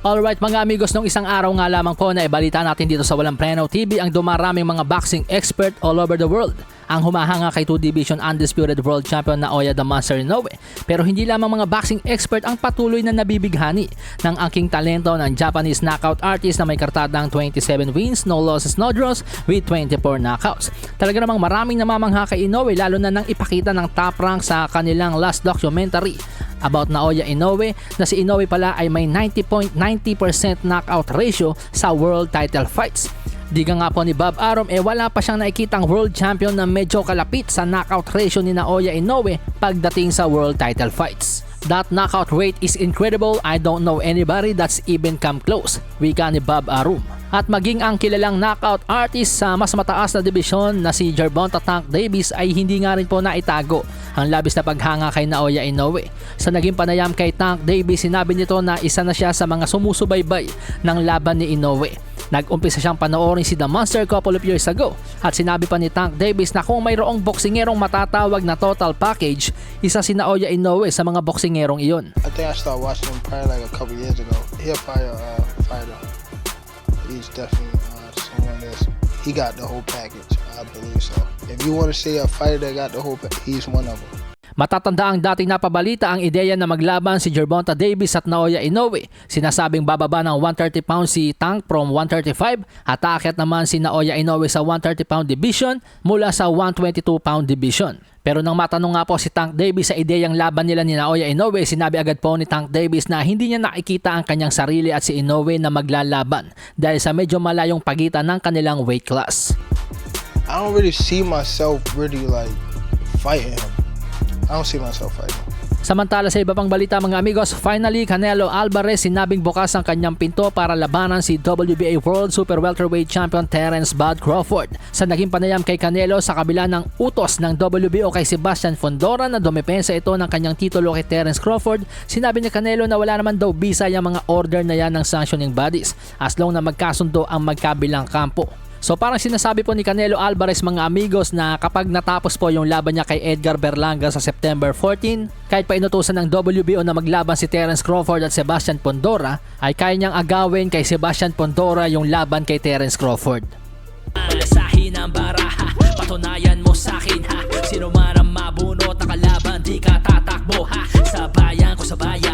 Alright mga amigos, nung isang araw nga lamang po na ibalita natin dito sa Walang Preno TV ang dumaraming mga boxing expert all over the world ang humahanga kay 2 Division Undisputed World Champion na Oya the Monster Inoue. Pero hindi lamang mga boxing expert ang patuloy na nabibighani ng aking talento ng Japanese knockout artist na may kartadang 27 wins, no losses, no draws with 24 knockouts. Talaga namang maraming namamangha kay Inoue lalo na nang ipakita ng top rank sa kanilang last documentary about Naoya Inoue na si Inoue pala ay may 90.90% knockout ratio sa world title fights. Diga nga po ni Bob Arum eh wala pa siyang nakikitang world champion na medyo kalapit sa knockout ratio ni Naoya Inoue pagdating sa world title fights. That knockout rate is incredible. I don't know anybody that's even come close. Wika ni Bob Arum. At maging ang kilalang knockout artist sa mas mataas na dibisyon na si Gervonta Tank Davis ay hindi nga rin po naitago ang labis na paghanga kay Naoya Inoue. Sa naging panayam kay Tank Davis, sinabi nito na isa na siya sa mga sumusubaybay ng laban ni Inoue. Nag-umpisa siyang panoorin si The Monster couple of years ago at sinabi pa ni Tank Davis na kung mayroong boksingerong matatawag na total package, isa si Naoya Inoue sa mga boksingerong iyon. I think I started watching him probably like a couple years ago. He a fire uh, fighter. He's definitely uh, someone that's he got the whole package. I believe so. If you want to say a fighter that got the whole, he's one of them. Matatanda ang dating napabalita ang ideya na maglaban si Gervonta Davis at Naoya Inoue. Sinasabing bababa ng 130 pounds si Tank from 135 at aakyat naman si Naoya Inoue sa 130 pound division mula sa 122 pound division. Pero nang matanong nga po si Tank Davis sa ideyang laban nila ni Naoya Inoue, sinabi agad po ni Tank Davis na hindi niya nakikita ang kanyang sarili at si Inoue na maglalaban dahil sa medyo malayong pagitan ng kanilang weight class. I don't really see myself really like fighting him. I don't see myself fighting. Samantala sa iba pang balita mga amigos, finally Canelo Alvarez sinabing bukas ang kanyang pinto para labanan si WBA World Super Welterweight Champion Terence Bud Crawford. Sa naging panayam kay Canelo sa kabila ng utos ng WBO kay Sebastian Fondora na dumepensa ito ng kanyang titulo kay Terence Crawford, sinabi ni Canelo na wala naman daw bisa yung mga order na yan ng sanctioning bodies as long na magkasundo ang magkabilang kampo. So parang sinasabi po ni Canelo Alvarez mga amigos na kapag natapos po yung laban niya kay Edgar Berlanga sa September 14, kahit pa inutusan ng WBO na maglaban si Terence Crawford at Sebastian Pondora, ay kaya niyang agawin kay Sebastian Pondora yung laban kay Terence Crawford. Alasahin ang baraha, patunayan mo sa akin ha, sino man ang mabunot na kalaban di ka tatakbo ha, sa bayan ko sa bayan.